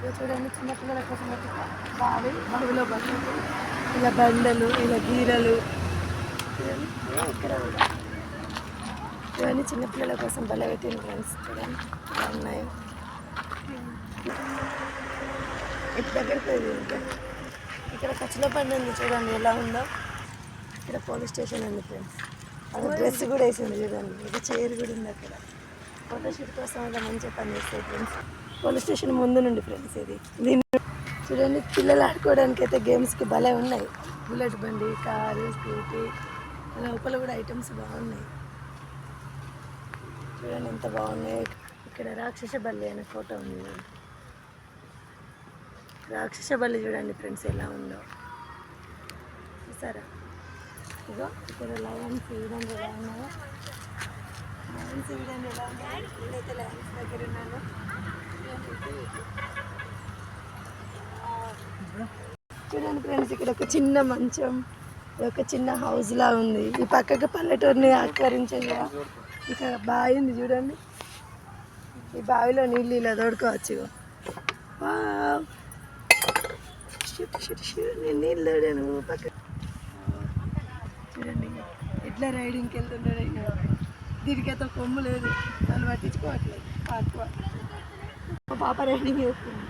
ఇక చూడండి చిన్నపిల్లల కోసం బావి బావిలో బట్టలు ఇలా బండలు ఇలా గీరలు. ఇక్కడ కూడా ఇవన్నీ చిన్నపిల్లల కోసం భలే పెట్టింది ఫ్రెండ్స్. చూడండి ఉన్నాయో. ఇటు దగ్గరికి ఇంకా ఇక్కడ కచ్చిన బండి ఉంది చూడండి ఎలా ఉందో. ఇక్కడ పోలీస్ స్టేషన్ ఉంది ఫ్రెండ్స్. అది డ్రెస్ కూడా వేసింది చూడండి. ఇది చైర్ కూడా ఉంది అక్కడ. ఫోటోషూట్ కోసం ఇలా మంచిగా పని చేస్తాయి ఫ్రెండ్స్. పోలీస్ స్టేషన్ ముందు నుండి ఫ్రెండ్స్ ఇది. దీన్ని చూడండి పిల్లలు ఆడుకోవడానికి అయితే గేమ్స్కి భలే ఉన్నాయి. బుల్లెట్ బండి కారు స్కూటీ లోపల కూడా ఐటమ్స్ బాగున్నాయి. చూడండి ఎంత బాగున్నాయి. ఇక్కడ రాక్షస బల్లి అనే ఫోటో ఉంది. రాక్షస బల్లి చూడండి ఫ్రెండ్స్ ఎలా ఉందో. చూసారా? ఇగో ఇక్కడ లయన్స్ చూడండి ఎలా ఉన్నాయో లయన్స్ చూడండి ఎలా ఉన్నాయో నేనైతే లయన్స్ దగ్గర ఉన్నాను. చూడండి ఫ్రెండ్స్ ఇక్కడ ఒక చిన్న మంచం ఇది ఒక చిన్న హౌస్ లా ఉంది. ఈ పక్కకి పల్లెటూరుని ఆకరించేది ఇక్కడ బావి ఉంది చూడండి. ఈ బావిలో నీళ్ళు ఇలా తోడుకోవచ్చు. నేను నీళ్ళు తోడాను పక్క. చూడండి ఎట్లా రైడింగ్కి వెళ్తుంటాడు దీనికైతే కొమ్ము లేదు. వాళ్ళు పట్టించుకోవట్లేదు. పాప పాప రైడింగ్ చేస్తుంది.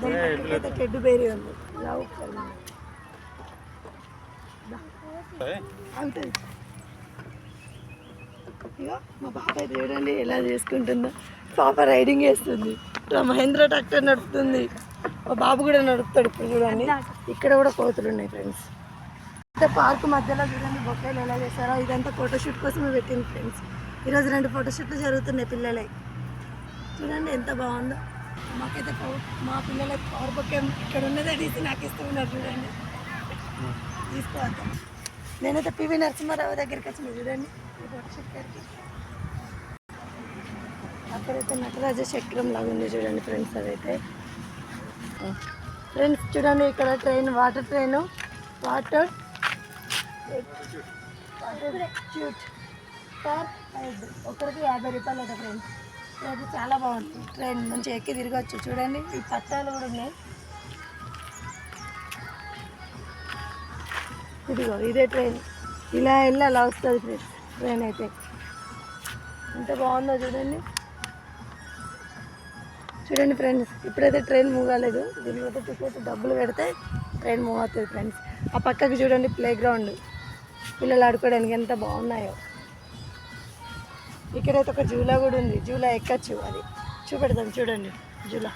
దాని పక్కకైతే టెడ్డు బేరీ ఉంది. లవ్ అవుతుంది ఇక మా పాప అయితే చూడండి ఎలా చేసుకుంటుందో. పాప రైడింగ్ చేస్తుంది. ఇట్లా మహేంద్ర ట్రాక్టర్ నడుపుతుంది. మా బాబు కూడా నడుపుతాడు ఇప్పుడు చూడండి. ఇక్కడ కూడా కోతులు ఉన్నాయి ఫ్రెండ్స్. అయితే పార్క్ మధ్యలో చూడండి బొక్కలు ఎలా చేస్తారో. ఇదంతా ఫోటోషూట్ కోసమే పెట్టింది ఫ్రెండ్స్. ఈరోజు రెండు ఫోటోషూట్లు జరుగుతున్నాయి పిల్లలై. చూడండి ఎంత బాగుందో. మాకైతే మా పిల్లలకి పవర్ ఇక్కడ ఉన్నదే తీసి నాకు ఇస్తూ ఉన్నారు చూడండి. తీసుకోవద్దాం. నేనైతే పివి నరసింహారావు దగ్గరికి వచ్చిన చూడండి. అక్కడైతే నటరాజ చక్రం లాగా ఉంది చూడండి ఫ్రెండ్స్ అదైతే. ఫ్రెండ్స్ చూడండి ఇక్కడ train water train. Water. Cute per head ఒకరికి యాభై రూపాయలు ఫ్రెండ్స్. అది చాలా బాగుంది ట్రైన్ మంచిగా ఎక్కి తిరగచ్చు చూడండి ఈ పట్టాలు కూడా ఉన్నాయి. ఇదిగో ఇదే ట్రైన్. ఇలా వెళ్ళి అలా వస్తుంది ఫ్రెండ్స్? ట్రైన్ అయితే. ఎంత బాగుందో చూడండి. చూడండి ఫ్రెండ్స్ ఇప్పుడైతే ట్రైన్ మూవ్ కాలేదు. దీని మీద టికెట్ డబ్బులు పెడితే ట్రైన్ మూవ్ అవుతుంది ఫ్రెండ్స్. ఆ పక్కకి చూడండి ప్లే గ్రౌండ్ పిల్లలు ఆడుకోవడానికి ఎంత బాగున్నాయో. ఇక్కడైతే ఒక జూలా కూడా ఉంది. జూలా ఎక్కచ్చు అది. చూపెడతాం చూడండి. జూలా.